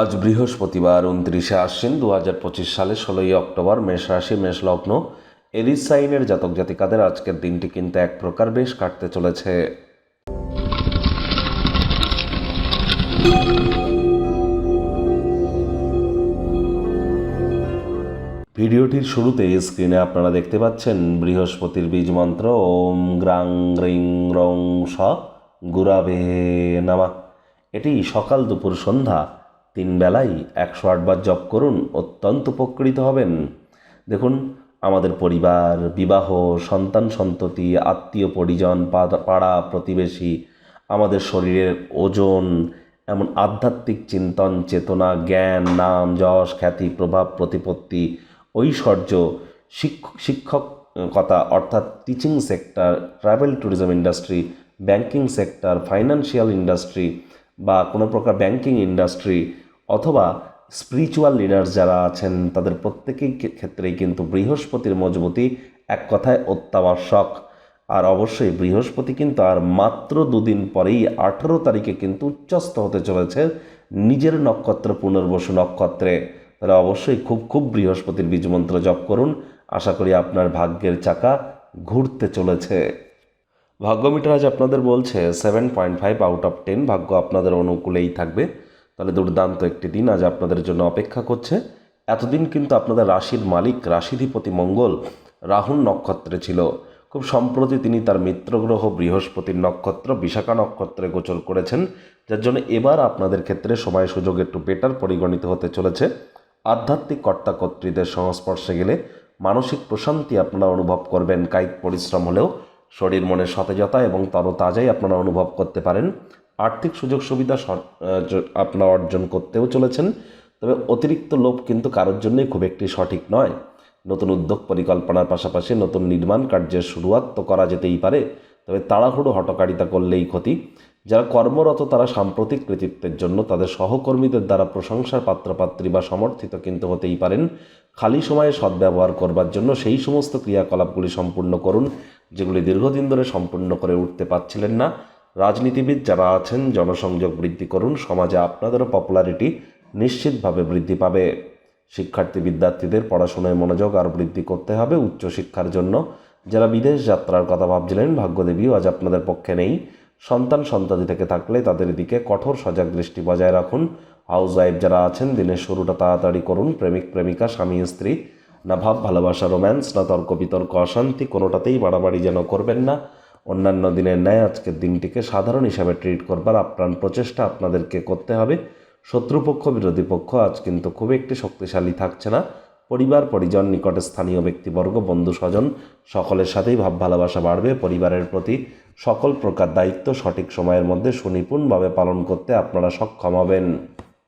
আজ বৃহস্পতিবার উনত্রিশে আশ্বিন দু হাজার পঁচিশ সালে ষোলোই অক্টোবর মেষ রাশি, মেষ লগ্ন এরিস জাতক জাতিকাদের আজকের দিনটি কিন্তু এক প্রকার বেশ কাটতে চলেছে। ভিডিওটির শুরুতে স্ক্রিনে আপনারা দেখতে পাচ্ছেন বৃহস্পতির বীজ মন্ত্র, ওম গ্রাং রিং রং স গুরাবে নামা। এটি সকাল দুপুর সন্ধ্যা তিন বেলায় একশো আটবার জপ করুন, অত্যন্ত উপকৃত হবেন। দেখুন, আমাদের পরিবার, বিবাহ, সন্তান সন্ততি, আত্মীয় পরিজন পাড়া, প্রতিবেশী, আমাদের শরীরের ওজন, এমন আধ্যাত্মিক চিন্তন, চেতনা, জ্ঞান, নাম, যশ, খ্যাতি, প্রভাব, প্রতিপত্তি, ঐশ্বর্য শিক্ষক শিক্ষকতা, অর্থাৎ teaching sector travel tourism industry banking sector financial industry বা কোনো প্রকার ব্যাংকিং ইন্ডাস্ট্রি অথবা স্পিরিচুয়াল লিডার্স যারা আছেন, তাদের প্রত্যেকেই ক্ষেত্রেই কিন্তু বৃহস্পতির মজবুতি এক কথায় অত্যাবশ্যক। আর অবশ্যই বৃহস্পতি কিন্তু আর মাত্র দুদিন পরেই আঠেরো তারিখে কিন্তু উচ্চস্ত হতে চলেছে নিজের নক্ষত্র পুনর্বসু নক্ষত্রে। তাহলে অবশ্যই খুব খুব বৃহস্পতির বীজমন্ত্র জপ করুন। আশা করি আপনার ভাগ্যের চাকা ঘুরতে চলেছে। ভাগ্যমিটার আজ আপনাদের বলছে seven point five out of ten ভাগ্য আপনাদের অনুকূলেই থাকবে। তাহলে দুর্দান্ত একটি দিন আজ আপনাদের জন্য অপেক্ষা করছে। এতদিন কিন্তু আপনাদের রাশির মালিক, রাশিধিপতি মঙ্গল রাহুল নক্ষত্রে ছিল। খুব সম্প্রতি তিনি তার মিত্রগ্রহ বৃহস্পতির নক্ষত্র, বিশাখা নক্ষত্রে গোচর করেছেন, যার জন্য এবার আপনাদের ক্ষেত্রে সময় সুযোগ একটু বেটার পরিগণিত হতে চলেছে। আধ্যাত্মিক কর্তা কর্তৃদের সংস্পর্শে গেলে মানসিক প্রশান্তি আপনারা অনুভব করবেন। কায়িক পরিশ্রম হলেও শরীর মনে সতেজতা এবং তরতাজাই আপনারা অনুভব করতে পারেন। আর্থিক সুযোগ সুবিধা আপনারা অর্জন করতেও চলেছেন। তবে অতিরিক্ত লোভ কিন্তু কারোর জন্যই খুব একটি সঠিক নয়। নতুন উদ্যোগ পরিকল্পনার পাশাপাশি নতুন নির্মাণ কার্যের শুরুয়াত তো করা যেতেই পারে, তবে তাড়াহুড়ো হটকারিতা করলেই ক্ষতি। যারা কর্মরত, তারা সাম্প্রতিক কৃতিত্বের জন্য তাদের সহকর্মীদের দ্বারা প্রশংসার পাত্রপাত্রী বা সমর্থিত কিন্তু হতেই পারেন। খালি সময়ে সদ্ব্যবহার করবার জন্য সেই সমস্ত ক্রিয়াকলাপগুলি সম্পূর্ণ করুন, যেগুলি দীর্ঘদিন ধরে সম্পূর্ণ করে উঠতে পারছিলেন না। রাজনীতিবিদ যারা আছেন, জনসংযোগ বৃদ্ধি করুন, সমাজে আপনাদেরও পপুলারিটি নিশ্চিতভাবে বৃদ্ধি পাবে। শিক্ষার্থী বিদ্যার্থীদের পড়াশোনায় মনোযোগ আর বৃদ্ধি করতে হবে উচ্চশিক্ষার জন্য। যারা বিদেশ যাত্রার কথা ভাবছিলেন, ভাগ্যদেবীও আজ আপনাদের পক্ষে নেই। সন্তান সন্ততি থেকে থাকলে তাদের দিকে কঠোর সজাগ দৃষ্টি বজায় রাখুন। হাউস ওয়াইফ যারা আছেন, দিনের শুরুটা তাড়াতাড়ি করুন। প্রেমিক, প্রেমিকা, স্বামী, স্ত্রী, না ভাব, ভালোবাসা রোম্যান্স না তর্ক বিতর্ক অশান্তি, কোনোটাতেই বাড়াবাড়ি যেন করবেন না। অন্যান্য দিনের ন্যায় আজকের দিনটিকে সাধারণ হিসাবে ট্রিট করবার আপ্রাণ প্রচেষ্টা আপনাদেরকে করতে হবে। শত্রুপক্ষ, বিরোধী পক্ষ আজ কিন্তু খুব একটি শক্তিশালী থাকছে না। পরিবার, পরিজন, নিকটে স্থানীয় ব্যক্তিবর্গ, বন্ধু, স্বজন সকলের সাথেই ভাব ভালোবাসা বাড়বে। পরিবারের প্রতি সকল প্রকার দায়িত্ব সঠিক সময়ের মধ্যে সুনিপুণভাবে পালন করতে আপনারা সক্ষম হবেন।